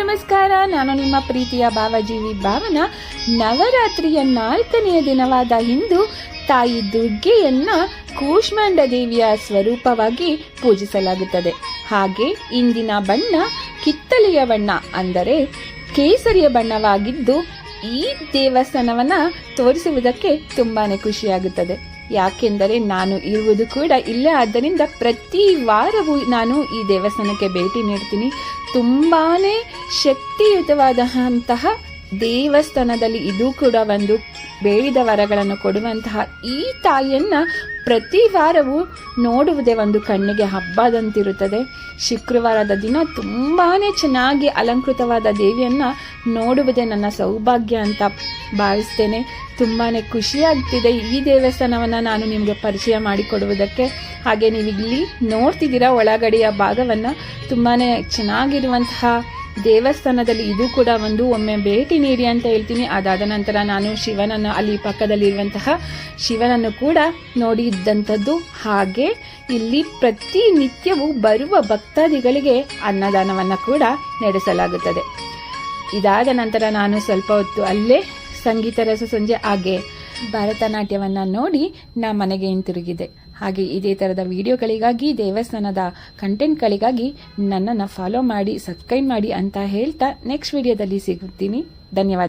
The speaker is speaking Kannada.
ನಮಸ್ಕಾರ. ನಾನು ನಿಮ್ಮ ಪ್ರೀತಿಯ ಭಾವಜೀವಿ ಭಾವನ. ನವರಾತ್ರಿಯ ನಾಲ್ಕನೆಯ ದಿನವಾದ ಇಂದು ತಾಯಿ ದುರ್ಗೆಯನ್ನ ಕೂಷ್ಮಾಂಡ ದೇವಿಯ ಸ್ವರೂಪವಾಗಿ ಪೂಜಿಸಲಾಗುತ್ತದೆ. ಹಾಗೆ ಇಂದಿನ ಬಣ್ಣ ಕಿತ್ತಲೆಯ ಬಣ್ಣ ಅಂದರೆ ಕೇಸರಿಯ ಬಣ್ಣವಾಗಿದ್ದು ಈ ದೇವಸ್ಥಾನವನ್ನ ತೋರಿಸುವುದಕ್ಕೆ ತುಂಬಾನೇ ಖುಷಿಯಾಗುತ್ತದೆ. ಯಾಕೆಂದರೆ ನಾನು ಇರುವುದು ಕೂಡ ಇಲ್ಲೇ. ಆದ್ದರಿಂದ ಪ್ರತಿ ವಾರವೂ ನಾನು ಈ ದೇವಸ್ಥಾನಕ್ಕೆ ಭೇಟಿ ನೀಡ್ತೀನಿ. ತುಂಬಾನೇ ಶಕ್ತಿಯುತವಾದಂತಹ ದೇವಸ್ಥಾನದಲ್ಲಿ ಇದು ಕೂಡ ಒಂದು ಬೇಡಿದ ವರಗಳನ್ನು ಕೊಡುವಂತಹ ಈ ತಾಯಿಯನ್ನ ಪ್ರತಿ ವಾರವೂ ನೋಡುವುದೇ ಒಂದು ಕಣ್ಣಿಗೆ ಹಬ್ಬದಂತಿರುತ್ತದೆ. ಶುಕ್ರವಾರದ ದಿನ ತುಂಬಾ ಚೆನ್ನಾಗಿ ಅಲಂಕೃತವಾದ ದೇವಿಯನ್ನು ನೋಡುವುದೇ ನನ್ನ ಸೌಭಾಗ್ಯ ಅಂತ ಭಾವಿಸ್ತೇನೆ. ತುಂಬಾ ಖುಷಿಯಾಗ್ತಿದೆ ಈ ದೇವಸ್ಥಾನವನ್ನು ನಾನು ನಿಮಗೆ ಪರಿಚಯ ಮಾಡಿಕೊಡುವುದಕ್ಕೆ. ಹಾಗೆ ನೀವು ಇಲ್ಲಿ ನೋಡ್ತಿದ್ದೀರಾ ಒಳಗಡೆಯ ಭಾಗವನ್ನ. ತುಂಬಾ ಚೆನ್ನಾಗಿರುವಂತಹ ದೇವಸ್ಥಾನದಲ್ಲಿ ಇದು ಕೂಡ ಒಂದು ಒಮ್ಮೆ ಭೇಟಿ ನೀಡಿ ಅಂತ ಹೇಳ್ತೀನಿ. ಅದಾದ ನಂತರ ನಾನು ಶಿವನನ್ನು ಅಲ್ಲಿ ಪಕ್ಕದಲ್ಲಿರುವಂತಹ ಶಿವನನ್ನು ಕೂಡ ನೋಡಿದ್ದಂಥದ್ದು ಹಾಗೆ ಇಲ್ಲಿ ಪ್ರತಿನಿತ್ಯವೂ ಬರುವ ಭಕ್ತಾದಿಗಳಿಗೆ ಅನ್ನದಾನವನ್ನು ಕೂಡ ನಡೆಸಲಾಗುತ್ತದೆ. ಇದಾದ ನಂತರ ನಾನು ಸ್ವಲ್ಪ ಹೊತ್ತು ಅಲ್ಲೇ ಸಂಗೀತ ರಸ ಸಂಜೆ ಹಾಗೆ ಭರತನಾಟ್ಯವನ್ನು ನೋಡಿ ನಾ ಮನೆಗೆ ಹಿಂತಿರುಗಿದೆ. ಹಾಗೆ ಇದೇ ಥರದ ವಿಡಿಯೋಗಳಿಗಾಗಿ, ದೇವಸ್ಥಾನದ ಕಂಟೆಂಟ್ಗಳಿಗಾಗಿ ನನ್ನನ್ನು ಫಾಲೋ ಮಾಡಿ ಸಬ್ಸ್ಕ್ರೈಬ್ ಮಾಡಿ ಅಂತ ಹೇಳ್ತಾ ನೆಕ್ಸ್ಟ್ ವಿಡಿಯೋದಲ್ಲಿ ಸಿಗುತ್ತೀನಿ. ಧನ್ಯವಾದ.